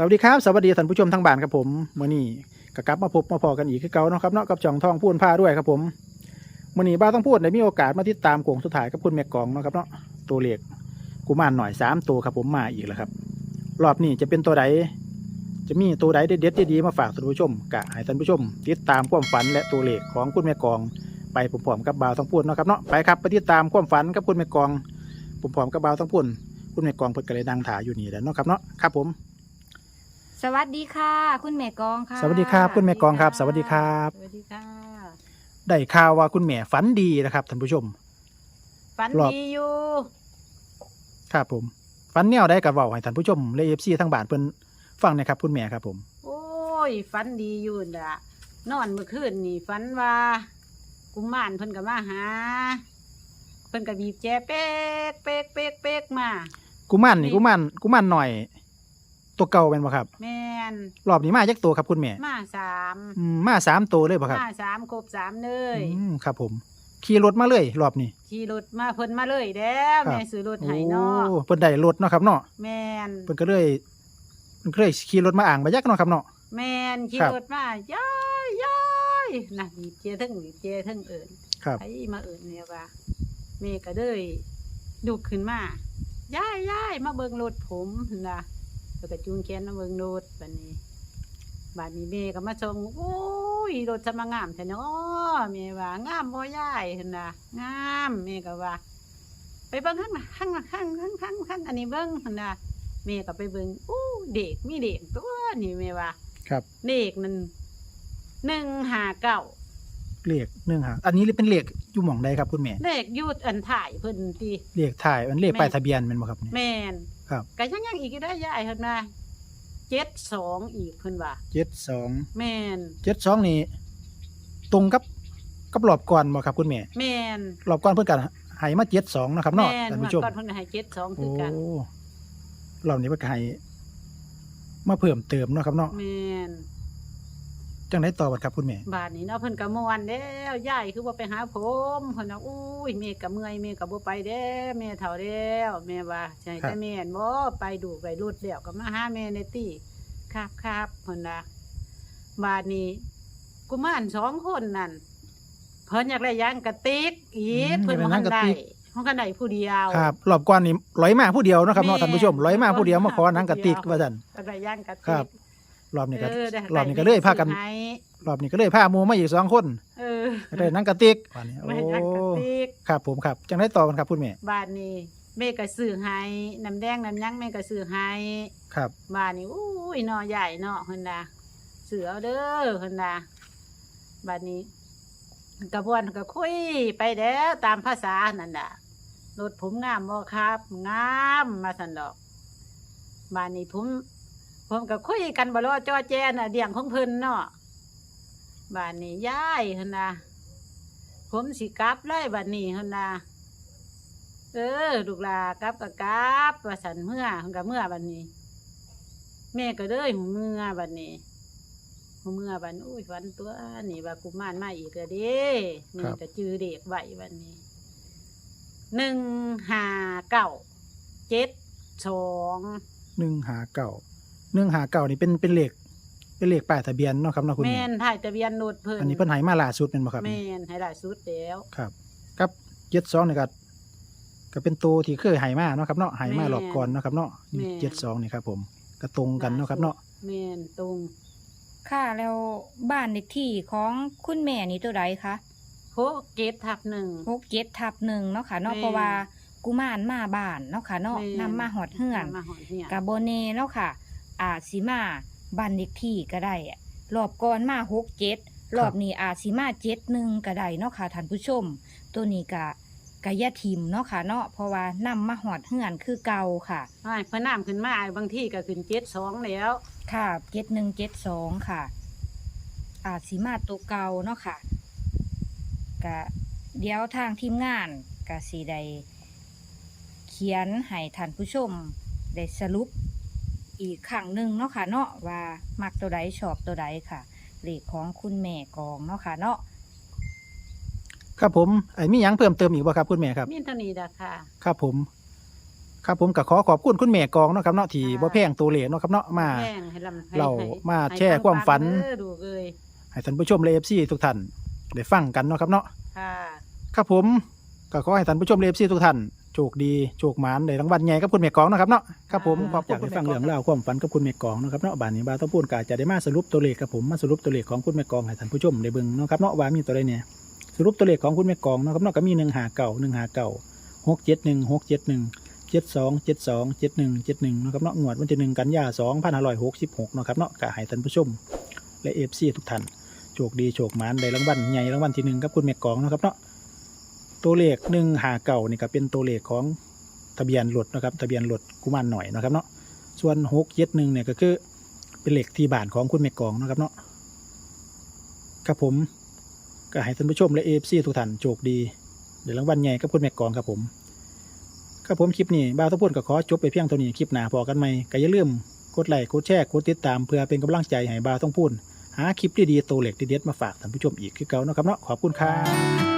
สวัสดีครับ สวัสดีท่านผู้ชมทั้งบ้านครับผมมื่อนี้ก็กลับมาพบมาพอกันอีกคือเก่าเนาะครับเนาะกับจ่องทองพูนผ้าด้วยครับผมมื่อนี้บ้าต้องพูดได้มีโอกาสมาติดตามโขงสุดท้ายกับคุณแม่กองเนาะครับเนาะตัวเลขกุมารหน่อยสามตัวครับผมมาอีกแล้วครับ รอบนี้จะเป็นตัวใดจะมีตัวใดเด็ดๆดีๆมาฝากท่านผู้ชมกะให้ท่านผู้ชม ติดตามความฝันและตัวเลขของคุณแม่กอง ไปพร้อมๆกับบ่าวต้องพูดเนาะครับเนาะไปครับไปติดตามความฝันกับคุณแม่กองพร้อมๆกับบ่าวต้องพูดคุณแม่กองเพิ่นก็เลยนั่งถ่ายอยู่นี่แหล้วเนาะครับเนาะครับผม สวัสดีค่ะ คุณแม่กองค่ะสวัสดีครับคุณแม่กองครับ สวัสดีครับ สวัสดีค่ะได้ข่าวว่าคุณแม่ฝันดีนะครับท่านผู้ชม ฝันรอบ ดีอยู่ครับผมฝันแนวได้กับเว้าให้ท่านผู้ชมและเอฟซีทั้งบ้านเพิ่นฟังหนะครับคุณแม่ครับผมโอ้ยฝันดีอยู่น่ะนอนเมื่อคืนนี่ฝันว่า กุมารเพิ่นก็มาหา เพิ่นก็บีบแจเป๊กเป๊กเป๊กเป๊กมา กุมารนี่นี่กุมารกุมารหน่อย ตัวเก่าเป็นบ่ครับ แม่นรอบนี้มาจักตัวครับคุณแม่มาสามอืมมาสามตัวเลยบ่ครับมาสามครบสามเลย อืมครับ ผมขี่รถมาเลยรอบนี้ ขี่รถมาเพิ่นมาเลยแล้วครับ แม่ซื้อรถให้เนาะโอ้เพิ่นได้รถเนาะครับเนาะแม่นเพิ่นก็เลยเพิ่นก็เลยขี่รถมาอ่างมายักเนาะครับเนาะ แม่นขี่ครับ รถมาย้อยย้อยน่ะบีบเจทึ่งบีบเจทึ่งเอิญครับ ไอ้มาเอิญเนี่ยว่าแม่ก็เลยดุกขึ้นมาย่ายย่ายมาเบิ่งรถผมนะ แล้วก็จูงแขนมาเบิ่งรถบัดนี้บัดนี้แม่ก็มาชมโอ้ยรถจะมางามแท้เนาะแม่ว่างามบ่ย่ายเห็นนะงามแม่ก็ว่า ไปเบิ่งข้างหน้าข้างหน้าข้างข้างข้างข้างอันนี้เบิ่งเห็นนะแม่ก็ไปเบิ่งโอ้เด็กมีเด็กตัวนี่แม่ว่า ครับเด็กนั่นหนึ่งหาเก้าเลขหนึ่งหาอันนี้เป็นเลขอยู่หม่องใดครับคุณแม่เลขอยูดอันถ่ายเพิ่นตีเลขถ่ายมันเลขป้ายทะเบียนแม่นบ่ครับเนี่ยแม่น ครับก็ยังยังอีกได้ยายเพิ่นว่าเจ็ดสองอีกเพิ่นว่าเจ็ดสองแม่นเจ็ดสองนี่ตรงกับกับรอบก่อนบ่ครับคุณแม่แม่นรอบก่อนเพิ่นก็ให้มาเจ็ดสองนาะครับเนาะแม่นท่านเมื่ผู้อชมก่อนเพิ่นก็ให้เจ็ดสองคืโอ้อกันรอบนี้เพิ่นก็ให้มาเพิ่มเติมเนาะครับเนาะแม่น จังไดต่อบัดครับคุณแม่บาดนี้เนาะเพิ่นก็ม่วนแล้วยายคือว่าไปหาผมเพิ่นว่าอุ้ยแม่ก็เมื่อยแม่ก็บ่ไปเด้แม่เฒ่าแล้วแม่ว่าใช่แต่แม่นบ่ไปดูไปรุดแล้วก็มาหาแม่ในตีครับครับเพิ่นว่าบาดนี้กุมารสองคนนั่นเพิ่นอยากได้ยางกระติกอีกเพิ่นบ่ทันได้เพิ่นก็ได้ผู้เดียวครับรอบก่อนนี่ร้อยมาผู้เดียวเนาะครับเนาะแม่ท่านผู้ชมร้อยมาผู้เดียวมาขอหนังกระติกว่าซั่นก็ได้ยางกระครัติบก รอบนี้ก็เออได้รอบนี้ก็เลยพากัน ให้รอบนี้ก็เลยพาหมู่มาอีกสองคนเออได้หนังกระติกว่านี้โอ้ไม่ให้ยางกระติกครับผมครับจังไดต่อกันครับคุณแม่บ้านนี้แม่ก็ซื้อให้น้ำแดงน้ำหยังแม่ก็ซื้อให้ครับ บ้านนี้อุ้ยหนอใหญ่เนาะเพิ่นน่ะเสือเอาเด้อเพิ่นน่ะบ้านนี้กระบวนก็คุยไปแล้วตามภาษานั่นน่ะรถผมงามบ่ครับ งามมาสันดอกบ้านนี้ผม ผมก็คุยกันบ่รอจอแจน่ะเดียงของเพิ่นเนาะบ้านนี้ยายเพิ่นนะผมสิกลับเลยบ้านนี้เพิ่นนะเออลูกหลากลับกับกลับว่าสันเมื่อเพิ่นกับเมื่อบัดนี้ แม่ก็เลยหูเมื่อบัดนี้หูเมื่อบันอุ้ยวันตัวนี่ว่ากุมารมาอีกแล้วเด้แม่ก็จือเด็กไว้บัดนี้หนึ่งห้าเก้าเจ็ดสองหนึ่งหาเก่า หนึ่งหาเก่านี่เป็นเป็นเลขเป็นเลขป้ายทะเบียนเนาะครับเนาะคุณแม่แม่นถ่ายทะเบียนรถเพิ่นอันนี้เพิ่นให้มาล่าสุดเป็นบ่ครับแม่นให้ได้สุดแล้วครับกับเจ็ดสองนี่ก็ก็เป็นตัวที่เคยให้มาเนาะครับเนาะให้มาแม่หลอกก่อนเนาะครับเนาะแม่เจ็ดสองนี่ครับผมก็ตรงกันเนาะครับเนาะแม่นตรงค่ะแล้วบ้านเลขที่ของคุณแม่นี่ตัวใดคะโคเกตทับหนึ่ง หกเจ็ดทับหนึ่งเนาะค่ะเนาะแม่ เพราะว่ากุมารมาบ้านเนาะค่ะเนาะแม่นำมาหอดเฮือนมาหอดเหือนกับโบเน่เนาะค่ะ อาจสิมาบ้านเลขที่ก็ได้อะรอบก่อนมาหกเจ็ดรอบนี้อาจสิมาเจ็ดหนึ่งก็ได้เนาะค่ะท่านผู้ชม ตัวนี้กะกะยะทิมเนาะค่ะเนาะเพราะว่านำมาหอดเฮือนคือเก่าค่ะใช่พอน้ำขึ้นมาบางที่ก็ขึ้นเจ็ดสองแล้วค่ะเจ็ดหนึ่งเจ็ดสองค่ะ อาจสีมาตัวเก่าเนาะค่ะกะเดี๋ยวทางทีมงานกะสีได้เขียนให้ท่านผู้ชมได้สรุป อีกครั้งหนึ่งเนาะค่ะเนาะว่ามักตัวใดชอบตัวใดค่ะเลขของคุณแม่กองเนาะค่ะเนาะครับผมไอ้มีหยังเพิ่มเติมอีกบ่ครับคุณแม่ครับ มีเท่านี้ดะค่ะ ครับผม ครับผมก็ขอขอบคุณคุณแม่กองเนาะครับเนาะที่บ่แพงตัวเลขเนาะครับเนาะมา แห้งให้ลำให้เราให้มาให้แชร์ความฝันปังๆเด้อดูเอ้ยให้ท่านผู้ชมและ FC ทุกท่านได้ฟังกันเนาะครับเนาะ ค่ะ ครับผม ก็ขอให้ท่านผู้ชมและ FC ทุกท่านโชคดีโชคหมานได้รางวัลใหญ่กับคุณแม่กองเนาะครับเนาะครับผมขอบคุณที่ฟังเรื่องราวความฝันกับคุณแม่กองเนาะครับเนาะบานนี้บาต้องพูดกาจะได้มาสรุปตัวเลขครับผมมาสรุปตัวเลขของคุณแม่กองให้ท่านผู้ชมได้เบิ่งเนาะครับเนาะว่ามีตัวใดเนี่ยสรุปตัวเลขของคุณแม่กองเนาะครับเนาะก็มีหนึ่งหาเก่าหนึ่งหาเก่าหกเจ็ดหนึ่งหกเจ็ดหนึ่งเจ็ดสองเจ็ดสองเจ็ดหนึ่งเจ็ดหนึ่งนาะครับเนาะงวดวันที่หนึ่งกันยาสองพันห้าร้อยหกสิบหกนาะครับเนาะก็ให้ท่านผู้ชมและเอฟซีทุกท่านโชคดีโชคหมานได้รางวัลใหญ่รางวัลที่หนึ่งกับคุณแม่กองเนาะครับเนาะ ตัวเลขหนึ่งหาเก่านี่ก็เป็นตัวเลขของทะเบียนรถนะครับทะเบียนรถกุมารหน่อยนะครับเนาะส่วนหกเจ็ดหนึ่งเนี่ยก็คือเป็นเหลขที่บ้านของคุณแม่กองนะครับเนาะครับผมก็ให้ท่านผู้ชมและเอฟซีทุกท่านโชคดีได้รางวัลใหญ่กับคุณแม่กองครับผมครับผมคลิปนี้บ้าทุกคนก็ขอจบไปเพียงเท่านี้คลิปหน้าพอกันไหมก็อย่าลืมกดไลค์กดแชร์กดติดตามเพื่อเป็นกำลังใจให้บ้าต้องพูดหาคลิปดีๆตัวเหล็กเด็ดๆมาฝากท่านผู้ชมอีกคือเก่านะครับเนาะขอบคุณครับ